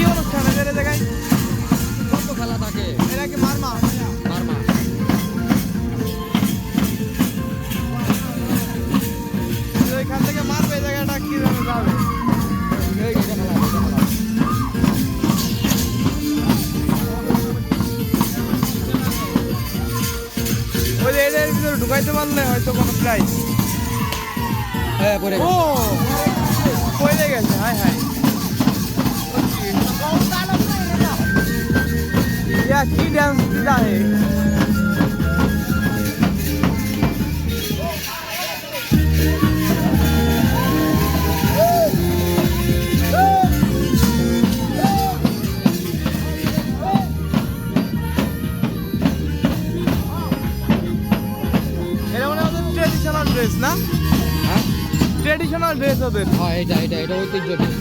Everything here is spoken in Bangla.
কি অনুষ্ঠান এদের জায়গায় কত খেলা থাকে? এরা কি মারমা? মারমা। এখান থেকে মারবে জায়গাটা কীভাবে যাবে? ওই এদের ভিতরে ঢুকাইতে পারলে হয়তো কোনো প্রাইজ হ্যাঁ ও! এটা মানে ওদের ট্রেডিশনাল ড্রেস না? হ্যাঁ? ট্রেডিশনাল ড্রেস ওদের। হ্যাঁ এটা এটা এটা ঐতিহ্য ড্রেস